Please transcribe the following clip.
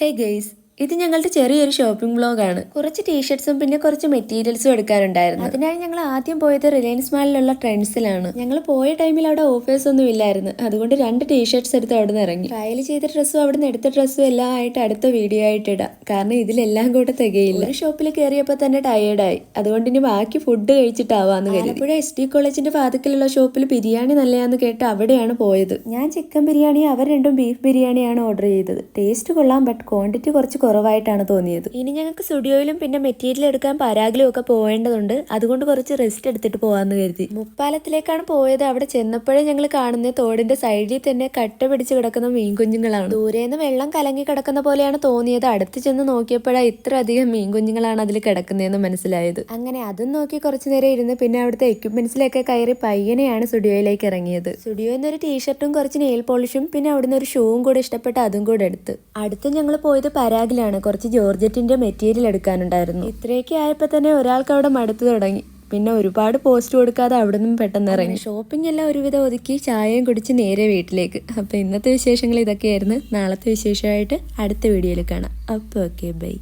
ഹേ guys ഇത് ഞങ്ങളുടെ ചെറിയൊരു ഷോപ്പിംഗ് ബ്ലോഗാണ് കുറച്ച് ടീഷർട്സും പിന്നെ കുറച്ച് മെറ്റീരിയൽസും എടുക്കാനുണ്ടായിരുന്നു അതിനായി ഞങ്ങൾ ആദ്യം പോയത് റിലയൻസ് മാളിലുള്ള ട്രെൻഡ്സിലാണ് ഞങ്ങൾ പോയ ടൈമിൽ അവിടെ ഓഫേഴ്സ് ഒന്നും ഇല്ലായിരുന്നു. അതുകൊണ്ട് രണ്ട് ടീഷർട്സ് എടുത്ത് അവിടെ നിന്ന് ഇറങ്ങി. ട്രയൽ ചെയ്ത ഡ്രസ്സും അവിടെ നിന്ന് എടുത്ത ഡ്രസ്സും എല്ലാം ആയിട്ട് അടുത്ത വീഡിയോ ആയിട്ട് ഇടാം. കാരണം ഇതിലെല്ലാം കൂടെ തികയില്ല. ഒരു ഷോപ്പിൽ കയറിയപ്പോൾ തന്നെ ടയേർഡായി അതുകൊണ്ട് ഇനി ബാക്കി ഫുഡ് കഴിച്ചിട്ടാവാന്ന് കരുതി. ആലപ്പുഴ എസ് ഡി കോളേജിന്റെ പാതക്കിലുള്ള ഷോപ്പിൽ ബിരിയാണി നല്ലതാന്ന് കേട്ട് അവിടെയാണ് പോയത്. ഞാൻ ചിക്കൻ ബിരിയാണി അവർ രണ്ടും ബീഫ് ബിരിയാണിയാണ് ഓർഡർ ചെയ്തത്. ടേസ്റ്റ് കൊള്ളാം ബട്ട് ക്വാണ്ടിറ്റി കുറച്ച് കുറവായിട്ടാണ് തോന്നിയത്. ഇനി ഞങ്ങൾക്ക് സ്റ്റുഡിയോയിലും പിന്നെ മെറ്റീരിയൽ എടുക്കാൻ പരാഗിലും ഒക്കെ പോകേണ്ടതുണ്ട് അതുകൊണ്ട് കുറച്ച് റെസ്റ്റ് എടുത്തിട്ട് പോകാമെന്ന് കരുതി. മുപ്പാലത്തിലേക്കാണ് പോയത്. അവിടെ ചെന്നപ്പോഴേ ഞങ്ങൾ കാണുന്ന തോടിന്റെ സൈഡിൽ തന്നെ കട്ട പിടിച്ച് കിടക്കുന്ന മീൻകുഞ്ഞുങ്ങളാണ്. ദൂരേന്ന് വെള്ളം കലങ്ങി കിടക്കുന്ന പോലെയാണ് തോന്നിയത്. അടുത്ത് ചെന്ന് നോക്കിയപ്പോഴാണ് ഇത്ര അധികം മീൻ കുഞ്ഞുങ്ങളാണ് അതിൽ കിടക്കുന്നതെന്ന് മനസ്സിലായത്. അങ്ങനെ അതും നോക്കി കുറച്ചു നേരം ഇരുന്ന് പിന്നെ അവിടുത്തെ എക്യുപ്മെന്റ്സിലൊക്കെ കയറി പയ്യനെയാണ് സ്റ്റുഡിയോയിലേക്ക് ഇറങ്ങിയത്. സ്റ്റുഡിയോയിൽ നിന്ന് ഒരു ടീഷർട്ടും കുറച്ച് നെയിൽ പോളിഷും പിന്നെ അവിടുന്ന് ഒരു ഷൂവും കൂടെ ഇഷ്ടപ്പെട്ട അതും കൂടെ എടുത്ത്. അടുത്ത് ഞങ്ങൾ പോയത് പരാഗിലാണ് കുറച്ച് ജോർജറ്റിന്റെ മെറ്റീരിയൽ എടുക്കാനുണ്ടായിരുന്നു ഇത്രയൊക്കെ ആയപ്പോൾ തന്നെ ഒരാൾക്ക് അവിടെ മടുത്തു തുടങ്ങി. പിന്നെ ഒരുപാട് പോസ്റ്റ് കൊടുക്കാതെ അവിടെ നിന്നും പെട്ടെന്ന് ഇറങ്ങി. ഷോപ്പിംഗ് എല്ലാം ഒരുവിധം ഒതുക്കി ചായയും കുടിച്ച് നേരെ വീട്ടിലേക്ക്. അപ്പോൾ ഇന്നത്തെ വിശേഷങ്ങൾ ഇതൊക്കെയായിരുന്നു. നാളത്തെ വിശേഷമായിട്ട് അടുത്ത വീഡിയോയിൽ കാണാം. അപ്പോൾ ഓക്കെ ബൈ